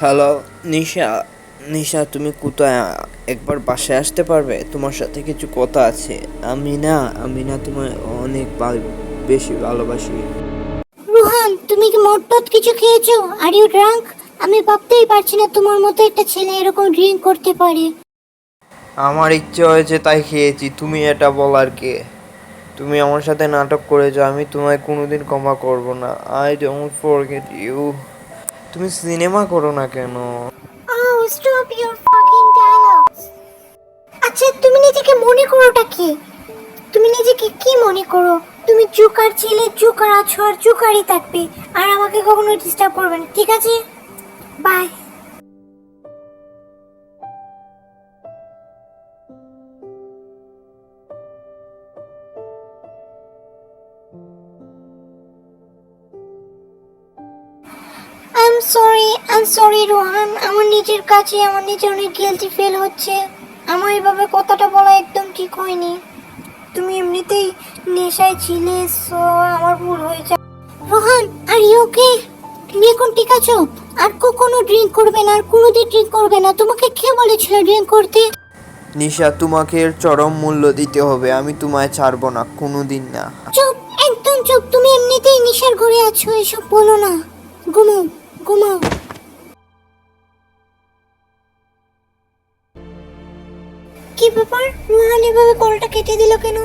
Hello নিশা নিশা তুমি কোথায়? একবার বাসায় আসতে পারবে? তোমার সাথে কিছু কথা আছে। আমি না আমি না তোমায় অনেক বেশি ভালোবাসি। রোহান তুমি কি মটটত কিছু খেয়েছো? আর ইউ ড্রাঙ্ক আমি ভাবতেই পারছি না তোমার মতো একটা ছেলে এরকম ড্রিঙ্ক করতে পারে। আমার ইচ্ছে হয়েছে তাই খেয়েছি। তুমি এটা বলার কে? তুমি আমার সাথে নাটক করেছ আমি তোমায় কোনোদিন ক্ষমা করব না। আই ডোন্ট ফরগেট ইউ তুমি সিনেমা করো না কেন? Oh, stop your fucking dialogues. আচ্ছা তুমি নিজেকে মনে করোটা কি? তুমি নিজেকে কি মনে করো? তুমি জোকার ছেলে জুকার আছো আর থাকবে। আর আমাকে কখনো ডিস্টার্ব করবে না ঠিক আছে? Bye sorry I sorry Rohan আমার নিজের কাছে আমার নিজে অনেক গিলটি ফিল হচ্ছে। আমার এভাবে কথাটা বলা একদম ঠিক হয়নি। তুমি এমনিতেই নেশায় ছিলে সো আমার ভুল হয়ে যায়। রোহান আর ইউ ওকে তুমি এখন ঠিক আছো? আর কখনো ড্রিঙ্ক করবে না আর কোনোদিন ড্রিঙ্ক করবে না। তোমাকে কে বলেছিল ড্রিঙ্ক করতে? নিশা তোমাকে এর চরম মূল্য দিতে হবে। আমি তোমায় ছাড়বো না কোনোদিন না। চুপ একদম চুপ। তুমি এমনিতেই নিশার ঘরে আছো এসব বলো না। ঘুমাও ঘুমাও কি ব্যাপার? রোহান এভাবে কলটা কেটে দিল কেন?